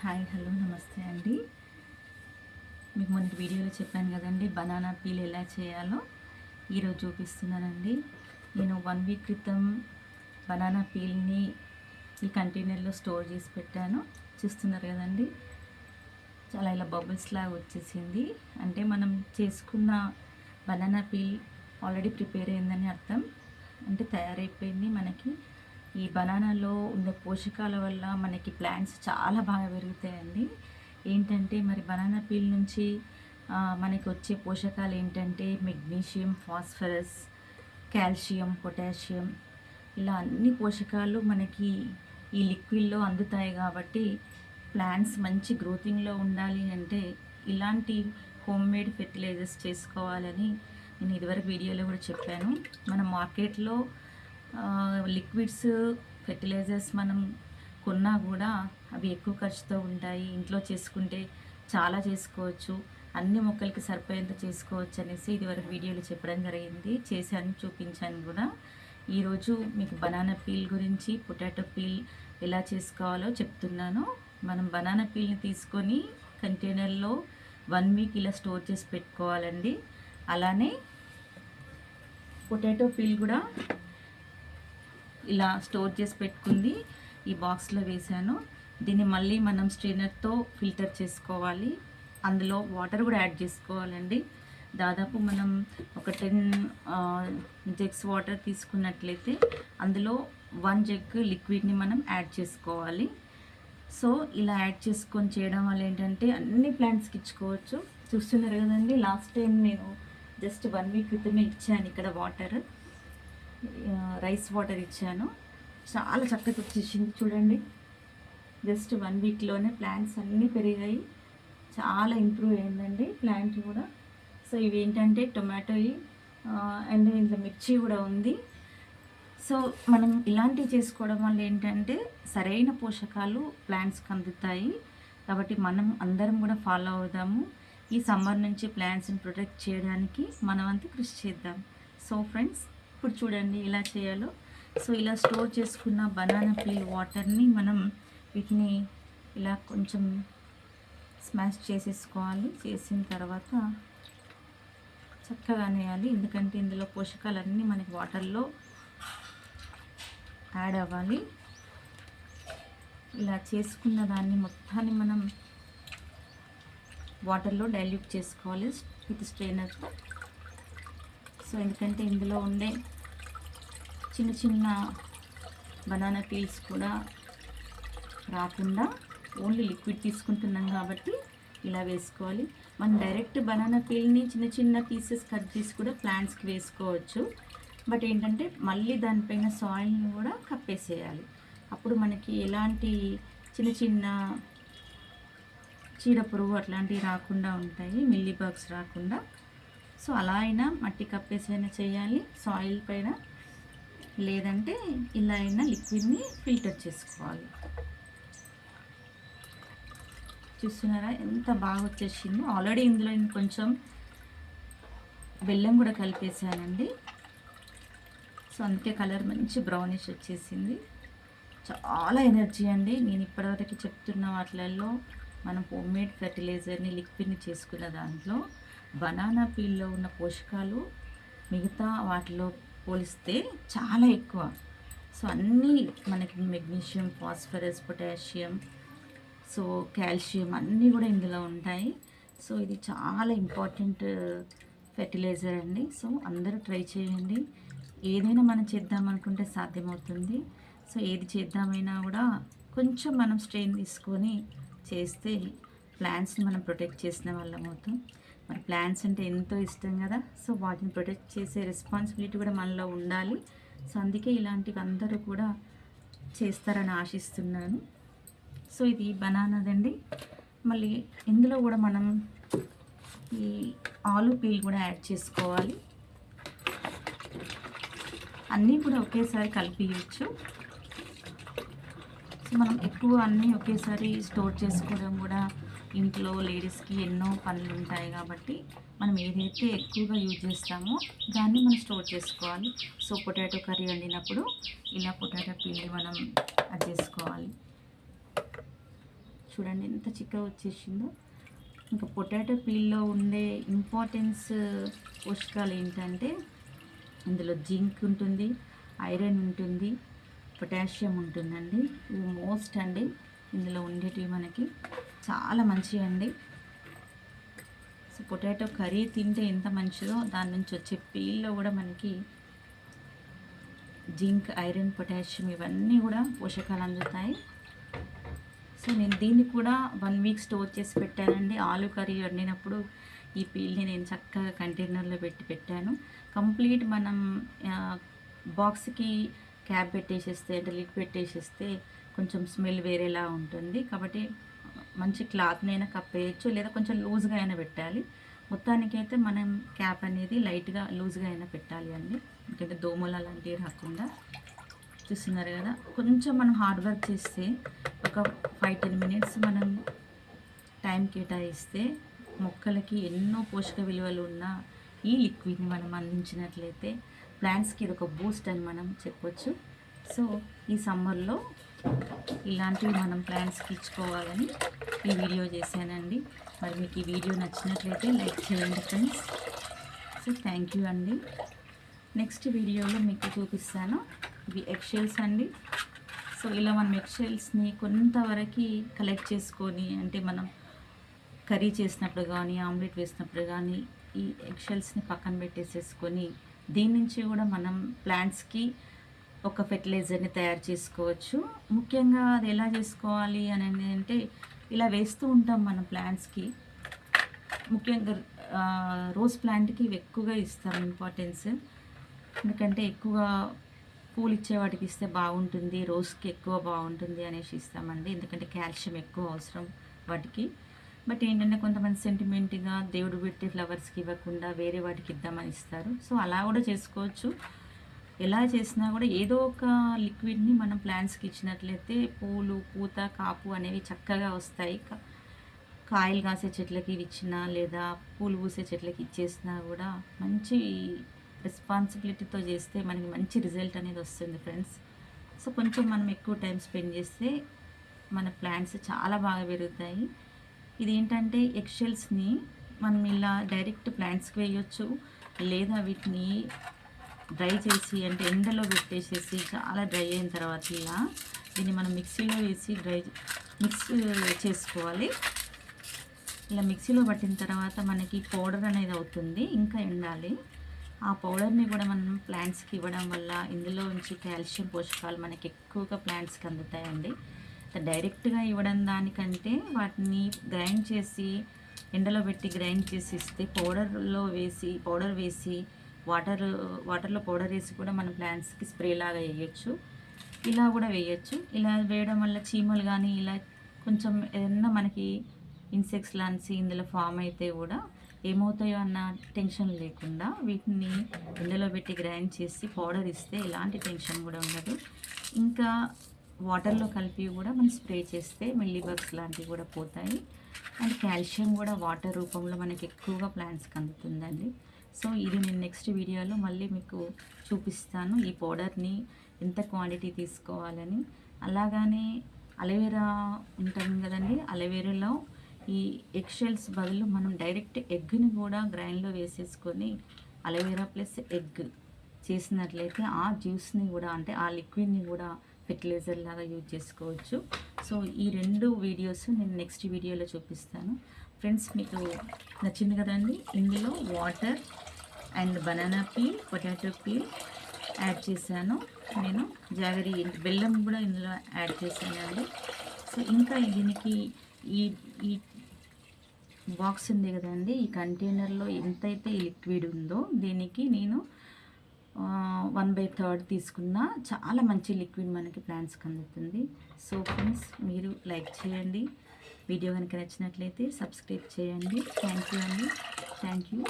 Hi hello నమస్తే అండి. మీకు మొన్నటి వీడియోలో చెప్పాను కదండి బనానా పీల్ ఎలా చేయాలో ఈరోజు చూపిస్తున్నానండి. నేను వన్ వీక్ క్రితం బనానా పీల్ని ఈ కంటైనర్లో స్టోర్ చేసి పెట్టాను. చూస్తున్నారు కదండి చాలా ఇలా బబుల్స్ లాగా వచ్చేసింది. అంటే మనం చేసుకున్న బనానా పీల్ ఆల్రెడీ ప్రిపేర్ అయిందని అర్థం. అంటే తయారైపోయింది మనకి. ఈ బనానాలో ఉండే పోషకాల వల్ల మనకి ప్లాంట్స్ చాలా బాగా పెరుగుతాయండి. ఏంటంటే మరి బనానా పీల్ నుంచి మనకి వచ్చే పోషకాలు ఏంటంటే మెగ్నీషియం ఫాస్ఫరస్ కాల్షియం పొటాషియం ఇలా అన్ని పోషకాలు మనకి ఈ లిక్విడ్లో అందుతాయి కాబట్టి ప్లాంట్స్ మంచి గ్రోతింగ్లో ఉండాలి అంటే ఇలాంటి హోమ్ మేడ్ ఫెర్టిలైజర్స్ చేసుకోవాలని నేను ఇదివరకు వీడియోలో కూడా చెప్పాను. మన మార్కెట్లో లిక్విడ్స్ ఫెర్టిలైజర్స్ మనం కొన్నా కూడా అవి ఎక్కువ ఖర్చుతో ఉంటాయి. ఇంట్లో చేసుకుంటే చాలా చేసుకోవచ్చు. అన్ని మొక్కలకి సరిపోయేంత చేసుకోవచ్చు అనేసి ఇదివరకు వీడియోలో చెప్పడం జరిగింది. చేశాను చూపించాను కూడా. ఈరోజు మీకు బనానా పీల్ గురించి పొటాటో పీల్ ఎలా చేసుకోవాలో చెప్తున్నాను. మనం బనానా పీల్ని తీసుకొని కంటైనర్లో వన్ వీక్ ఇలా స్టోర్ చేసి పెట్టుకోవాలండి. అలానే పొటాటో పీల్ కూడా ఇలా స్టోర్ చేసి పెట్టుకుంది. ఈ బాక్స్లో వేసాను దీన్ని మళ్ళీ మనం స్ట్రైనర్తో ఫిల్టర్ చేసుకోవాలి. అందులో వాటర్ కూడా యాడ్ చేసుకోవాలండి. దాదాపు మనం ఒక టెన్ జగ్స్ వాటర్ తీసుకున్నట్లయితే అందులో వన్ జగ్ లిక్విడ్ని మనం యాడ్ చేసుకోవాలి. సో ఇలా యాడ్ చేసుకొని చేయడం వల్ల ఏంటంటే అన్ని ప్లాంట్స్కి ఇచ్చుకోవచ్చు. చూస్తున్నారు కదండి లాస్ట్ టైం నేను జస్ట్ వన్ వీక్ క్రితమే ఇచ్చాను ఇక్కడ వాటర్. రైస్ వాటర్ ఇచ్చాను. చాలా చక్కగా వచ్చేసింది చూడండి. జస్ట్ వన్ వీక్లోనే ప్లాంట్స్ అన్నీ పెరిగాయి. చాలా ఇంప్రూవ్ అయిందండి ప్లాంట్ కూడా. సో ఇవి ఏంటంటే టొమాటో అండ్ ఇందులో మిర్చి కూడా ఉంది. సో మనం ఇలాంటివి చేసుకోవడం వల్ల ఏంటంటే సరైన పోషకాలు ప్లాంట్స్కి అందుతాయి. కాబట్టి మనం అందరం కూడా ఫాలో అవుదాము. ఈ సమ్మర్ నుంచి ప్లాంట్స్ని ప్రొటెక్ట్ చేయడానికి మనమంతా కృషి చేద్దాం. సో ఫ్రెండ్స్ ఇప్పుడు చూడండి ఎలా చేయాలో. సో ఇలా స్టోర్ చేసుకున్న బనానా పీల్ వాటర్ని మనం వీటిని ఇలా కొంచెం స్మాష్ చేసేసుకోవాలి. చేసిన తర్వాత చక్కగా వేయాలి ఎందుకంటే ఇందులో పోషకాలన్నీ మనకి వాటర్లో యాడ్ అవ్వాలి. ఇలా చేసుకున్న దాన్ని మొత్తాన్ని మనం వాటర్లో డైల్యూట్ చేసుకోవాలి. విత్ స్ట్రెయినర్తో సో ఎందుకంటే ఇందులో ఉండే చిన్న చిన్న బనానా పీల్స్ కూడా రాకుండా ఓన్లీ లిక్విడ్ తీసుకుంటున్నాం కాబట్టి ఇలా వేసుకోవాలి. మనం డైరెక్ట్ బనానా పీల్ని చిన్న చిన్న పీసెస్ కట్ చేసి కూడా ప్లాంట్స్కి వేసుకోవచ్చు. బట్ ఏంటంటే మళ్ళీ దానిపైన సాయిల్ని కూడా కప్పేసేయాలి అప్పుడు మనకి ఎలాంటి చిన్న చిన్న చీడ పురుగు అట్లాంటివి రాకుండా ఉంటాయి మిల్లీ బగ్స్ రాకుండా. సో అలా అయినా మట్టి కప్పేసైనా అయినా చేయాలి సాయిల్ పైన లేదంటే ఇలా అయినా లిక్విడ్ని ఫిల్టర్ చేసుకోవాలి. చూస్తున్నారా? ఎంత బాగా వచ్చేసిందో. ఆల్రెడీ ఇందులో నేను కొంచెం బెల్లం కూడా కలిపేసానండి. సో అందుకే కలర్ మంచి బ్రౌనిష్ వచ్చేసింది. చాలా ఎనర్జీ అండి. నేను ఇప్పటివరకు చెప్తున్న వాటిలలో మనం హోమ్మేడ్ ఫెర్టిలైజర్ని లిక్విడ్ని చేసుకున్న దాంట్లో బనానా పీల్లో ఉన్న పోషకాలు మిగతా వాటిలో పోలిస్తే చాలా ఎక్కువ. సో అన్నీ మనకి magnesium phosphorus potassium so calcium అన్నీ కూడా ఇందులో ఉంటాయి. సో ఇది చాలా ఇంపార్టెంట్ ఫెర్టిలైజర్ అండి. సో అందరూ ట్రై చేయండి. ఏదైనా మనం చేద్దాం అనుకుంటే సాధ్యమవుతుంది. సో ఏది చేద్దామైనా కూడా కొంచెం మనం స్ట్రెయిన్ తీసుకొని చేస్తే ప్లాంట్స్ని మనం ప్రొటెక్ట్ చేసిన వాళ్ళం అవుతాం. మరి ప్లాంట్స్ అంటే ఎంతో ఇష్టం కదా. సో వాటిని ప్రొటెక్ట్ చేసే రెస్పాన్సిబిలిటీ కూడా మనలో ఉండాలి. సో అందుకే ఇలాంటివి అందరూ కూడా చేస్తారని ఆశిస్తున్నాను. సో ఇది బనానాదండి. మళ్ళీ ఇందులో కూడా మనం ఈ ఆలు పీల్ కూడా యాడ్ చేసుకోవాలి. అన్నీ కూడా ఒకేసారి కలిపియచ్చు సో మనం ఎక్కువ అన్నీ ఒకేసారి స్టోర్ చేసుకోవడం కూడా ఇంట్లో లేడీస్కి ఎన్నో పనులు ఉంటాయి కాబట్టి మనం ఏదైతే ఎక్కువగా యూజ్ చేస్తామో దాన్ని మనం స్టోర్ చేసుకోవాలి. సో పొటాటో కర్రీ వండినప్పుడు ఇలా పొటాటో పిండి మనం అది చేసుకోవాలి. చూడండి ఎంత చిక్కగా వచ్చేసిందో. ఇంకా పొటాటో పీల్లో ఉండే ఇంపార్టెన్స్ పోషకాలు ఏంటంటే ఇందులో జింక్ ఉంటుంది ఐరన్ ఉంటుంది పొటాషియం ఉంటుందండి. ఇవి మోస్ట్ అండి. ఇందులో ఉండేటివి మనకి చాలా మంచివి అండి సో పొటాటో కర్రీ తింటే ఎంత మంచిదో దాని నుంచి వచ్చే పీల్లో కూడా మనకి జింక్ ఐరన్ పొటాషియం ఇవన్నీ కూడా పోషకాలు అందుతాయి. సో నేను దీన్ని కూడా వన్ వీక్ స్టోర్ చేసి పెట్టానండి. ఆలు కర్రీ వండినప్పుడు ఈ పీల్ని నేను చక్కగా కంటైనర్లో పెట్టి పెట్టాను. కంప్లీట్ మనం బాక్స్కి క్యాప్ పెట్టేసేస్తే అంటే లిడ్ పెట్టేసేస్తే కొంచెం స్మెల్ వేరేలా ఉంటుంది. కాబట్టి మంచి క్లాత్నైనా కప్పేయచ్చు లేదా కొంచెం లూజ్గా అయినా పెట్టాలి. మొత్తానికైతే మనం క్యాప్ అనేది లైట్గా లూజ్గా అయినా పెట్టాలి అండి. ఎందుకంటే దోమలు అలాంటివి రాకుండా. చూస్తున్నారు కదా కొంచెం మనం హార్డ్ వర్క్ చేస్తే ఒక ఫైవ్ టెన్ మినిట్స్ మనం టైం కేటాయిస్తే మొక్కలకి ఎన్నో పోషక విలువలు ఉన్న ఈ లిక్విడ్ని మనం అందించినట్లయితే ప్లాంట్స్కి ఇది ఒక బూస్ట్ అని మనం చెప్పొచ్చు. సో ఈ సమ్మర్లో ఇలాంటివి మనం ప్లాంట్స్కి ఇచ్చుకోవాలని ఈ వీడియో చేశానండి. మరి మీకు ఈ వీడియో నచ్చినట్లయితే లైక్ చేయండి ఫ్రెండ్స్. సో థ్యాంక్ యూ అండి. నెక్స్ట్ వీడియోలో మీకు చూపిస్తాను. ఇవి ఎక్షెల్స్ అండి. సో ఇలా మనం ఎక్షెల్స్ని కొంతవరకు కలెక్ట్ చేసుకొని అంటే మనం కర్రీ చేసినప్పుడు కానీ ఆమ్లెట్ వేసినప్పుడు కానీ ఈ ఎక్షెల్స్ని పక్కన పెట్టేసేసుకొని దీని నుంచి కూడా మనం ప్లాంట్స్కి ఒక ఫెర్టిలైజర్ని తయారు చేసుకోవచ్చు. ముఖ్యంగా అది ఎలా చేసుకోవాలి అని అంటే ఇలా వేస్తూ ఉంటాం మన ప్లాంట్స్కి. ముఖ్యంగా రోజ్ ప్లాంట్కి ఎక్కువగా ఇస్తాం ఇంపార్టెన్స్. ఎందుకంటే ఎక్కువగా పూలు ఇచ్చే వాటికి ఇస్తే బాగుంటుంది రోజ్కి ఎక్కువ బాగుంటుంది అనేసి ఇస్తామండి. ఎందుకంటే కాల్షియం ఎక్కువ అవసరం వాటికి. బట్ ఏంటంటే కొంతమంది సెంటిమెంట్గా దేవుడు పెట్టే ఫ్లవర్స్కి ఇవ్వకుండా వేరే వాటికి ఇద్దామని ఇస్తారు. సో అలా కూడా చేసుకోవచ్చు. ఎలా చేసినా కూడా ఏదో ఒక లిక్విడ్ని మనం ప్లాంట్స్కి ఇచ్చినట్లయితే పూలు పూత కాపు అనేవి చక్కగా వస్తాయి. కాయలు కాసే చెట్లకి ఇచ్చినా లేదా పూలు పూసే చెట్లకి ఇచ్చేసినా కూడా మంచి రెస్పాన్సిబిలిటీతో చేస్తే మనకి మంచి రిజల్ట్ అనేది వస్తుంది ఫ్రెండ్స్. సో కొంచెం మనం ఎక్కువ టైం స్పెండ్ చేస్తే మన ప్లాంట్స్ చాలా బాగా పెరుగుతాయి. ఇది ఏంటంటే ఎక్షెల్స్ని మనం ఇలా డైరెక్ట్ ప్లాంట్స్కి వేయొచ్చు. లేదా వీటిని డ్రై చేసి అంటే ఎండలో పెట్టేసేసి చాలా డ్రై అయిన తర్వాత ఇలా దీన్ని మనం మిక్సీలో వేసి డ్రై మిక్స్ చేసుకోవాలి. ఇలా మిక్సీలో పట్టిన తర్వాత మనకి పౌడర్ అనేది అవుతుంది ఇంకా ఎండాలి. ఆ పౌడర్ని కూడా మనం ప్లాంట్స్కి ఇవ్వడం వల్ల ఇందులో ఉంచి కాల్షియం పోషకాలు మనకి ఎక్కువగా ప్లాంట్స్కి అందుతాయండి. డైరెక్ట్గా ఇవ్వడం దానికంటే వాటిని గ్రైండ్ చేసి ఎండలో పెట్టి గ్రైండ్ చేసి ఇస్తే పౌడర్లో వేసి పౌడర్ వేసి వాటర్ వాటర్లో పౌడర్ వేసి కూడా మనం ప్లాంట్స్కి స్ప్రే లాగా వేయచ్చు. ఇలా కూడా వేయచ్చు. ఇలా వేయడం వల్ల చీమలు కానీ ఇలా కొంచెం ఏదన్నా మనకి ఇన్సెక్ట్స్ లాంటి ఇందులో ఫామ్ అయితే కూడా ఏమవుతాయో అన్న టెన్షన్ లేకుండా వీటిని ఇందులో పెట్టి గ్రైండ్ చేసి పౌడర్ ఇస్తే ఎలాంటి టెన్షన్ కూడా ఉండదు. ఇంకా వాటర్లో కలిపి కూడా మనం స్ప్రే చేస్తే మిల్లీ బగ్స్ లాంటివి కూడా పోతాయి. అండ్ కాల్షియం కూడా వాటర్ రూపంలో మనకి ఎక్కువగా ప్లాంట్స్కి అందుతుందండి. సో ఇది నేను నెక్స్ట్ వీడియోలో మళ్ళీ మీకు చూపిస్తాను ఈ పౌడర్ని ఎంత క్వాంటిటీ తీసుకోవాలని. అలాగానే అలోవెరా ఉంటుంది కదండి అలవేరాలో ఈ ఎగ్షెల్స్ బదులు మనం డైరెక్ట్ ఎగ్ని కూడా గ్రైండ్లో వేసేసుకొని అలోవెరా ప్లస్ ఎగ్ చేసినట్లయితే ఆ జ్యూస్ని కూడా అంటే ఆ లిక్విడ్ని కూడా ఫెర్టిలైజర్ లాగా యూజ్ చేసుకోవచ్చు. సో ఈ రెండు వీడియోస్ నేను నెక్స్ట్ వీడియోలో చూపిస్తాను. ఫ్రెండ్స్ మీకు నచ్చింది కదండి? ఇందులో water and banana peel potato peel add చేశాను నేను. జాగరి బెల్లం కూడా ఇందులో యాడ్ చేశానండి సో ఇంకా దీనికి ఈ ఈ బాక్స్ ఉంది కదండి ఈ కంటైనర్లో ఎంతైతే ఈ లిక్విడ్ ఉందో దీనికి నేను వన్ బై థర్డ్ తీసుకున్న. చాలా మంచి లిక్విడ్ మనకి ప్లాంట్స్కి అందుతుంది. సో ఫ్రెండ్స్ మీరు లైక్ చేయండి. వీడియో కనుక నచ్చినట్లయితే సబ్స్క్రైబ్ చేయండి. థ్యాంక్ యూ అండి. Thank you.